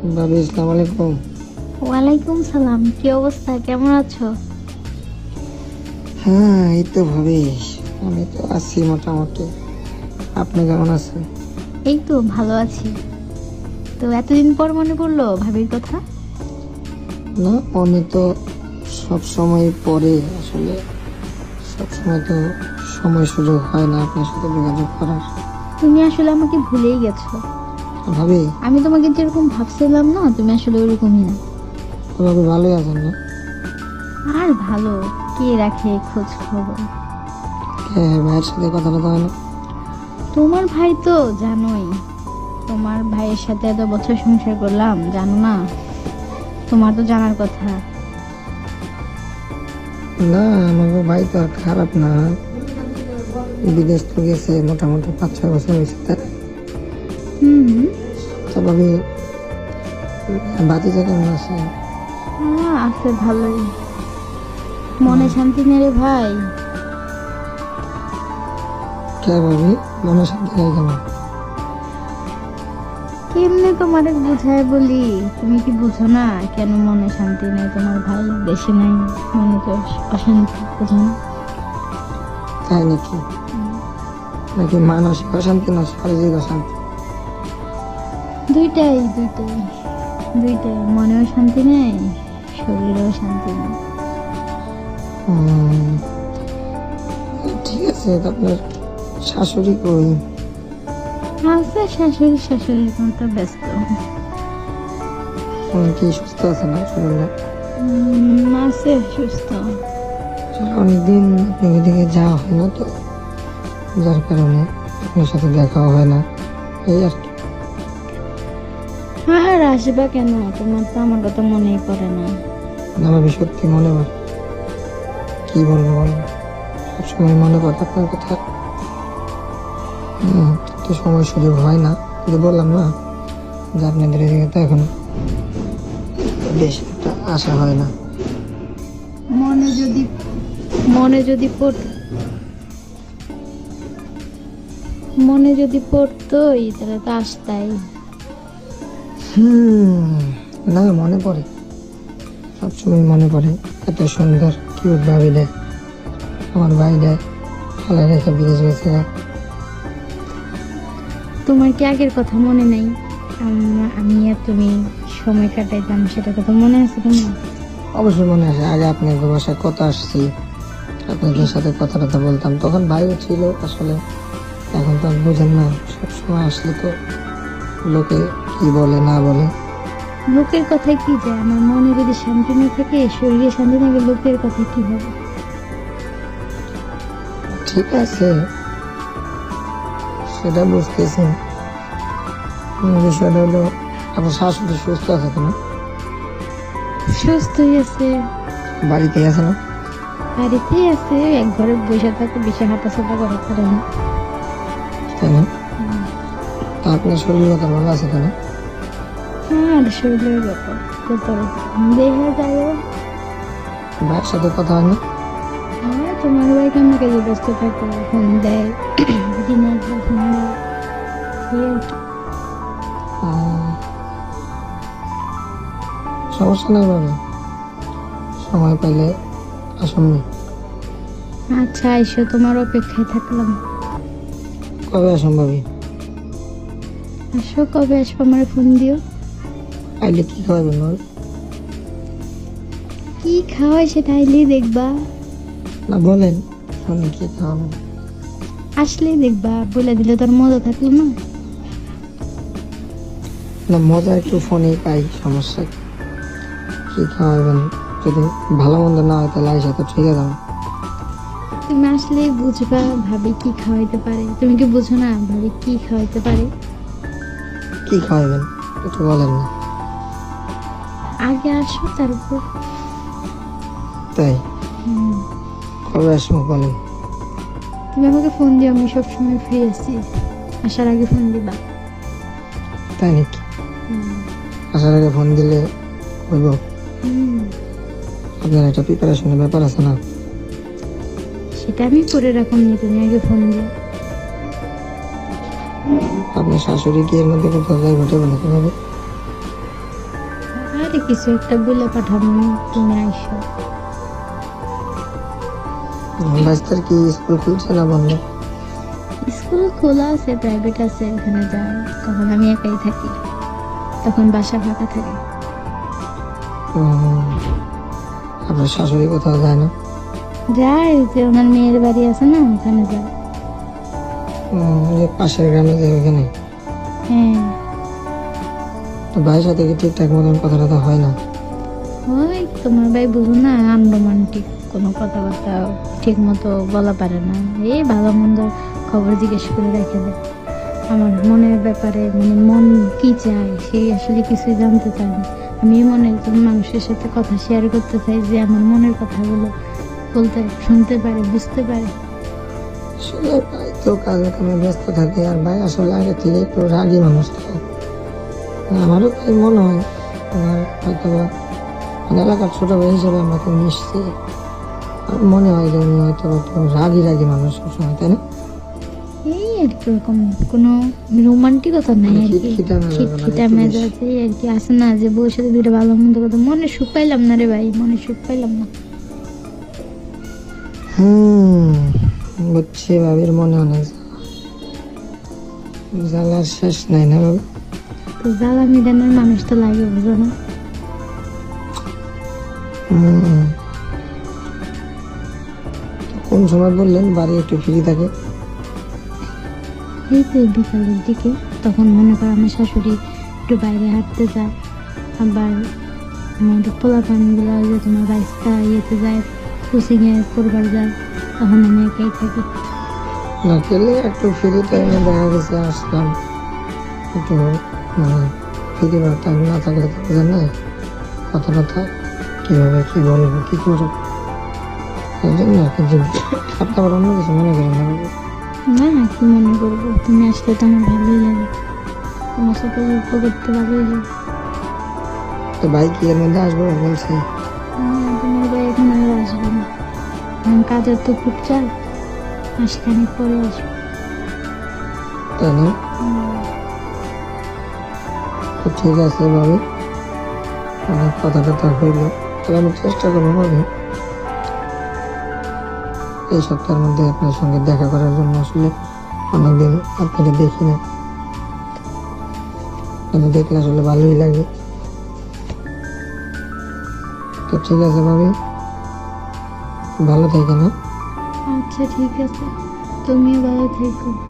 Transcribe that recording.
ভাবি ইসলাম আলাইকুম। ওয়ালাইকুম সালাম কি অবস্থা? কেমন আছো? হ্যাঁ এই তো ভাবি আমি তো আছি মোটামুটি। আপনি কেমন আছেন? এই তো ভালো আছি। তো এতদিন পর মনে পড়ল ভাবির কথা? না আমি তো সব সময় পরে আসলে সব সময় তো সময় সুযোগ হয় না আপনার সাথে যোগাযোগ করার। তুমি আসলে আমাকে ভুলেই গেছো। ভাবি? আমি তোমাকে যেরকম ভাবছিলাম না তুমি আসলে ওরকমই না। তোমাকে ভালোই আছেন না? আর ভালো কে রাখে খোঁজ খবর? হ্যাঁ ভাইয়ের সাথে কথা হয় না? তোমার ভাই তো জানোই তোমার ভাইয়ের সাথে এত বছর সংসার করলাম জানো না? তোমার তো জানার কথা। না আমাকে ভাই তো আর খারাপ না। বিদেশ তো গেছে মোটামুটি পাঁচ ছয় বছর হয়েছে তাই হুম। ভাবি বাতিজা কেমন আছে? হ্যাঁ আছে ভালোই। মনে শান্তি নেই রে ভাই। কে ভাবি? মনে শান্তি নেই কেন? কেমনে তোমারে বুঝায় বলি? তুমি কি বুঝো না কেন মনে শান্তি নেই তোমার ভাই? দেশে নাই মনে তো অশান্তি বুঝো না। তাই নাকি? নাকি মানসিক অশান্তি না শারীরিক অশান্তি? দুইটাই দুইটাই দুইটাই। মনেও শান্তি নেই শরীরেও শান্তি নেই। ঠিক আছে আপনার শাশুড়ি কই? আছে শাশুড়ি শাশুড়ির মতো ব্যস্ত। উনি কি সুস্থ আছে না শরীরে আছে সুস্থ। অনেকদিন আপনার ওইদিকে যাওয়া হয় না তো। যার কারণে আপনার সাথে দেখাও হয় না। এই আর কি। আর আসবা কেন? তোমার তো আমার কথা মনেই পড়ে না। আমার সত্যি মনে পড়ে। কি বলব বলব সবসময় মনে পড়ে আপনার কথা। তো সময় সুযোগ হয় না। কিন্তু বললাম না যে আপনাদের এদিকে তো এখন বেশি একটা আশা হয় না। মনে যদি মনে যদি পড় মনে যদি পড়তোই তাহলে তো আসতাই। হুম না মনে পড়ে। সবসময় মনে পড়ে এত সুন্দর কিউট ভাবি দেয়। আমার ভাই দেয় ফেলে রেখে বিদেশ গেছে। তোমার কি আগের কথা মনে নাই? আম- আর তুমি সময় কাটাইতাম সেটা কথা মনে আছে তোমার? অবশ্যই মনে আছে। আগে আপনার বাসায় কত আসছি আপনাদের সাথে কথা টথা বলতাম। তখন ভাইও ছিল আসলে এখন তো আর বুঝেন না সবসময় আসলে তো লোকে কি বলে না বলে? লোকের কথায় কি যায়? আমার মনে যদি শান্তি না থাকে শরীরে শান্তি না থাকে লোকের কথা কি হবে ঠিক আছে। সেটা বুঝতেছি। বিষয়টা হলো আপনার শাশুড়ি সুস্থ আছে তো না? সুস্থই আছে। বাড়িতেই আছে না? বাড়িতেই আছে এক ঘরে বসে থাকে বেশি হাঁটা চাপা করা না। তাই না? আপনার শরীর ভালো আছে তো না আর শরীরের ব্যাপার তো দেখা যায় ভাইয়ের সাথে কথা হয় না আর তোমার ভাই কেমন কাজে ব্যস্ত থাকে? ফোন দেয় ফোন দেয়। সমস্যা নাই বাবা সময় পাইলে আসুননি। আচ্ছা এসো তোমার অপেক্ষায় থাকলাম। কবে অসম্ভবই আসো কবে আসব আমার ফোন দিও। আইলে কি খাওয়াবেন বল কি খাওয়াই সেটা আইলেই দেখবা। না বলেন শুনি কি খাওয়াবেন আসলেই দেখবা বলে দিলে তোর মজা থাকল না। না মজা একটু ফোনেই পাই সমস্যা কি? খাওয়াবেন? যদি ভালো মন্দ না হয় তাহলে আইসা তো ঠিক আছে। তুমি আসলেই বুঝবা ভাবি কি খাওয়াইতে পারে। তুমি কি বুঝো না ভাবি কি খাওয়াইতে পারে? কি খাওয়াবেন? একটু বলেন না। আগে আসো তারপর তাই? কবে আসব বলেন তুমি আমাকে ফোন দিও আমি সবসময় ফ্রি আছি। আসার আগে ফোন দিবা। তাই নাকি। আসার আগে ফোন দিলে হইব হুম। আপনার একটা প্রিপারেশনের ব্যাপার আছে না? সেটা আমি করে রাখুন নি তুমি আগে ফোন দিও। আপনার শাশুড়ি কি এর মধ্যে কোথাও যাই ঘটে বলে কীভাবে? কিছু একটা বলে পাঠাবো তুমি আইসো। বাচ্চার কি স্কুল খুলছে না বন্ধ? স্কুল খোলা আছে প্রাইভেট আছে ওখানে যায় কখন আমি একাই থাকি। তখন বাসা ফাঁকা থাকে। আপনার শাশুড়ি কোথাও যায় না? যায় যে ওনার মেয়ের বাড়ি আছে না ওখানে যায়। পাশের গ্রামে যে ওইখানে হ্যাঁ। তো ভাইয়ের সাথে কি ঠিকঠাক মতন কথা টথা হয় না? ওই তোমার ভাই বুঝো না আনরোমান্টিক কোনো কথাবার্তা ঠিক মতো বলা পারে না। এই ভালো মন্দ খবর জিজ্ঞেস করে রেখে দেয় আমার মনের ব্যাপারে মানে মন কি চায় সেই আসলে কিছুই জানতে চায় না। আমি মনে একজন মানুষের সাথে কথা শেয়ার করতে চাই যে আমার মনের কথাগুলো বলতে শুনতে পারে বুঝতে পারে। আসলে ভাই তো কাজে কামে ব্যস্ত থাকে আর ভাই আসলে আগে থেকে একটু রাগী মানুষ তো। আমারও তাই মনে হয়। আমার হয়তো মানে এলাকার ছোট ভাই হিসেবে আমরা তো মিশছি। আর মনে হয় যে উনি হয়তো রাগী রাগী মানুষ সবসময় তাই না? এই আর কি ওরকম কোনো রোমান্টিকতা নাই আর কি। খিটখিটা মেজাজ আর কি আছে না যে বউর সাথে দুটো ভালো মন্দ কথা। মনে সুখ পাইলাম না রে ভাই মনে সুখ পাইলাম না। হুম বুঝছি ভাবির মনে অনেক জ্বালা। জ্বালার শেষ নাই না বাবু তো জ্বালা মানুষ তো লাগে বুঝো না? কোন সময় বললেন বাড়ি একটু ফ্রি থাকে? এই তো বিকালের দিকে। তখন মনে করো আমার শাশুড়ি একটু বাইরে হাঁটতে যায় আবার আমাদের পোলা পানগুলো যে তোমার বাইসটা ইয়েতে যায় কোচিংয়ে করবার যায় তখন আমি একাই থাকি। না একটু ফ্রি টাইমে দেখা গেছে আসলাম একটু মানে ফ্রি টাইম না থাকলে তো বোঝেন না কথা কথা কীভাবে কী বলব কী করব। এই জন্য আর কি যে- আপনি আবার অন্য কিছু মনে করেন না বাবু। না কি মনে করব? তুমি আসলে তো আমার ভালোই লাগে। তোমার সাথে গল্প করতে ভালোই লাগে। তো ভাই কি এর মধ্যে আসব বলছে? না, তোমার ভাই এখন আর আসবে না। কাজের তো খুব চাল মাসখানেক পরে আসব। তাই না? ঠিক আছে ভাবি। অনেক কথা টথা হইল। তাহলে আমি চেষ্টা করব ভাবি। এই সপ্তাহের মধ্যে আপনার সঙ্গে দেখা করার জন্য আসলে অনেকদিন আপনাকে দেখি না আমি দেখলে আসলে ভালোই লাগে। তো ঠিক আছে ভাবি। ভালো থাকে না আচ্ছা ঠিক আছে। তুমিও ভালো থেকো।